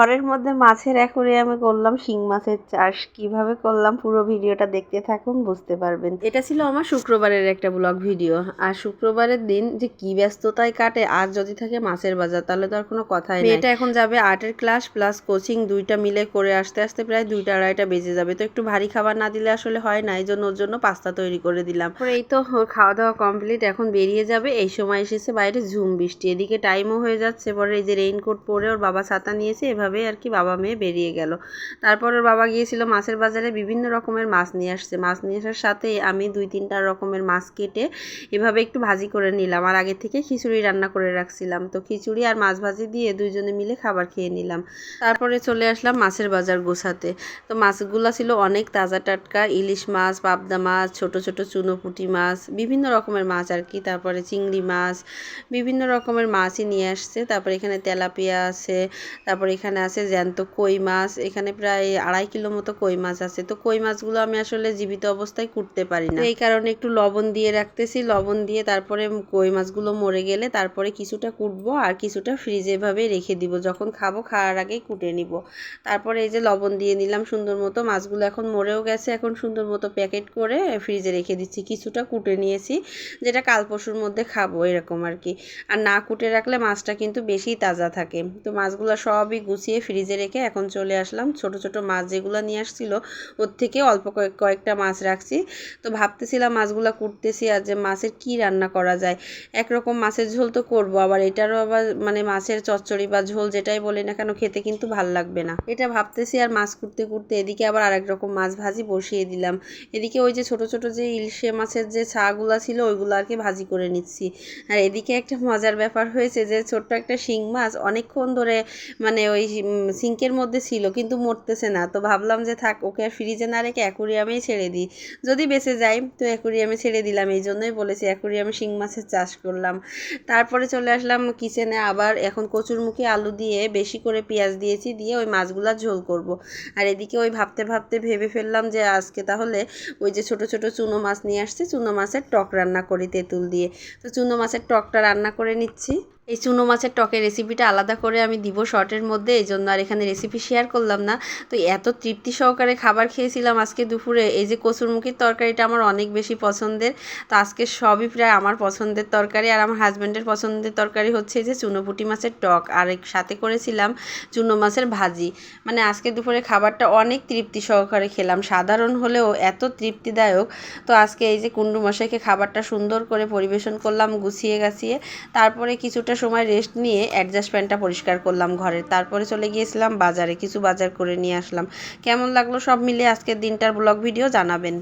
ঘরের মধ্যে মাছের অ্যাকোরিয়ামে করলাম শিং মাছের চাষ। কীভাবে করলাম পুরো ভিডিওটা দেখতে থাকুন বুঝতে পারবেন। এটা ছিল আমার শুক্রবারের একটা ব্লগ ভিডিও। আর শুক্রবারের দিন যে কি ব্যস্ততায় কাটে আর যদি থাকে মাছের বাজার তাহলে তো আর কোনো কথাই নেই। এটা এখন যাবে আর্টের ক্লাস প্লাস কোচিং দুইটা মিলে করে আসতে আসতে প্রায় দুইটা আড়াইটা বেজে যাবে। তো একটু ভারী খাবার না দিলে আসলে হয় না এই জন্য ওর জন্য পাস্তা তৈরি করে দিলাম। এই তো ওর খাওয়া দাওয়া কমপ্লিট এখন বেরিয়ে যাবে। এই সময় এসেছে বাইরে ঝুম বৃষ্টি। এদিকে টাইমও হয়ে যাচ্ছে পরে এই যে রেইনকোট পরে ওর বাবা ছাতা নিয়েছে এভাবেই আর কি বাবা মেয়ে বেরিয়ে গেল। তারপর ওর বাবা গিয়েছিল মাছের বাজারে, বিভিন্ন রকমের মাছ নিয়ে আসছে। মাছ নিয়ে আসার সাথে আমি দুই তিনটা রকমের মাছ কেটে এভাবে একটু ভাজি করে নিলাম। আর আগে থেকে খিচুড়ি রান্না করে রাখছিলাম। তো খিচুড়ি আর মাছ ভাজি দিয়ে দুইজনে মিলে খাবার খেয়ে নিলাম। তারপরে চলে আসলাম মাছের বাজার গোছাতে। তো মাছগুলো ছিল অনেক তাজা টাটকা। ইলিশ মাছ, পাবদা মাছ, ছোট ছোট চুনোপুটি মাছ, বিভিন্ন রকমের মাছ আর কি। তারপরে চিংড়ি মাছ, বিভিন্ন রকমের মাছই নিয়ে আসছে। তারপরে এখানে তেলাপিয়া আছে। তারপরে এখানে আছে জ্যান্ত কই মাছ, এখানে প্রায় আড়াই কিলো মতো কই মাছ আছে। তো কই মাছগুলো আমি আসলে জীবিত অবস্থায় কুটতে পারি না। এই কারণে একটু লবণ দিয়ে রাখতেছি। লবণ দিয়ে তারপরে কই মাছগুলো মরে গেলে তারপরে কিছুটা কুটবো আর কিছুটা ফ্রিজে এভাবে রেখে দিব। যখন খাব, খাওয়ার আগেই কুটে নিব। তারপরে এই যে লবণ দিয়ে নিলাম সুন্দর মতো। মাছগুলো এখন মরেও গেছে। এখন সুন্দর মতো প্যাকেট করে ফ্রিজে রেখে দিচ্ছি। কিছুটা কুটে নিয়েছি। যেটা কাল পরশুর মধ্যে খাব, এরকম আর কি। আর না কুটে রাখলে মাছটা কিন্তু বেশি তাজা থাকে। তো মাছগুলো সবই গুছিয়ে ফ্রিজে রেখে এখন চলে আসলাম। ছোট ছোট মাছ যেগুলো নিয়ে আসছিল, ওর থেকে অল্প কয়েক, কয়েকটা মাছ রাখছি। তো ভাবতেছিলাম মাছগুলো কুটতেছি আর যে মাছের কি রান্না করা যায়। একরকম মাছের ঝোল তো করব, আবার এটারও আবার মানে মাছের চচ্চড়ি বা ঝোল যেটাই বলি না কেন, খেতে কিন্তু ভালো লাগবে না। এটা ভাবতেছি আর মাছ কুটতে কুটতে এদিকে আবার আরেক রকম মাছ ভাজি বসিয়ে দিলাম। এদিকে ওই যে ছোট ছোট যে ইলশে মাছের যে ছাগুলো ছিল, ওইগুলো আর কি ভাজি করে নিচ্ছি। আর এদিকে একটা মজার ব্যাপার হয়েছে যে ছোট্ট একটা শিং মাছ অনেকক্ষণ ধরে মানে ওই সিঙ্কের মধ্যে ছিল, কিন্তু মরতেছে না। তো ভাবলাম যে থাক, ওকে আর ফ্রিজে না রেখে অ্যাকুরিয়ামেই ছেড়ে দিই। যদি বেঁচে যাই, তো অ্যাকুরিয়ামে ছেড়ে দিলাম, এই জন্যই বলেছি অ্যাকুরিয়ামে শিং মাছের চাষ করলাম। তারপরে চলে আসলাম কিচেনে আবার এখন কচুরমুখী আলু দিয়ে বেশি করে পেঁয়াজ দিয়েছি, দিয়ে ওই মাছগুলা ঝোল করব। আর এদিকে ওই ভাবতে ভাবতে ভেবে ফেললাম যে আজকে তাহলে ওই যে ছোট ছোট চুনো মাছ নিয়ে আসছে, চুনো মাছের টক রান্না করি তেঁতুল দিয়ে। তো চুনো মাছের টকটা রান্না করে নিচ্ছি। এই চুনো মাছের টকের রেসিপিটা আলাদা করে আমি দিব শর্টের মধ্যে এই জন্য আর এখানে রেসিপি শেয়ার করলাম না। তো এত তৃপ্তি সহকারে খাবার খেয়েছিলাম আজকে দুপুরে। এই যে কচুরমুখির তরকারিটা আমার অনেক বেশি পছন্দের। তো আজকে সবই প্রায় আমার পছন্দের তরকারি। আর আমার হাজব্যান্ডের পছন্দের তরকারি হচ্ছে যে চুনোপুটি মাছের টক। আর এক সাথে করেছিলাম চুনো মাছের ভাজি। মানে আজকে দুপুরে খাবারটা অনেক তৃপ্তি সহকারে খেলাম। সাধারণ হলেও এত তৃপ্তিদায়ক। তো আজকে এই যে কুন্ডু মশাইকে খাবারটা সুন্দর করে পরিবেশন করলাম গুছিয়ে গাছিয়ে তারপরে কিছুটা সময় রেস্ট নিয়ে অ্যাডজাস্ট প্যান্টটা পরিষ্কার করলাম ঘরের। তারপরে চলে গিয়েছিলাম বাজারে, কিছু বাজার করে নিয়ে আসলাম। কেমন লাগল সব মিলিয়ে আজকের দিনটার ব্লগ ভিডিও জানাবেন।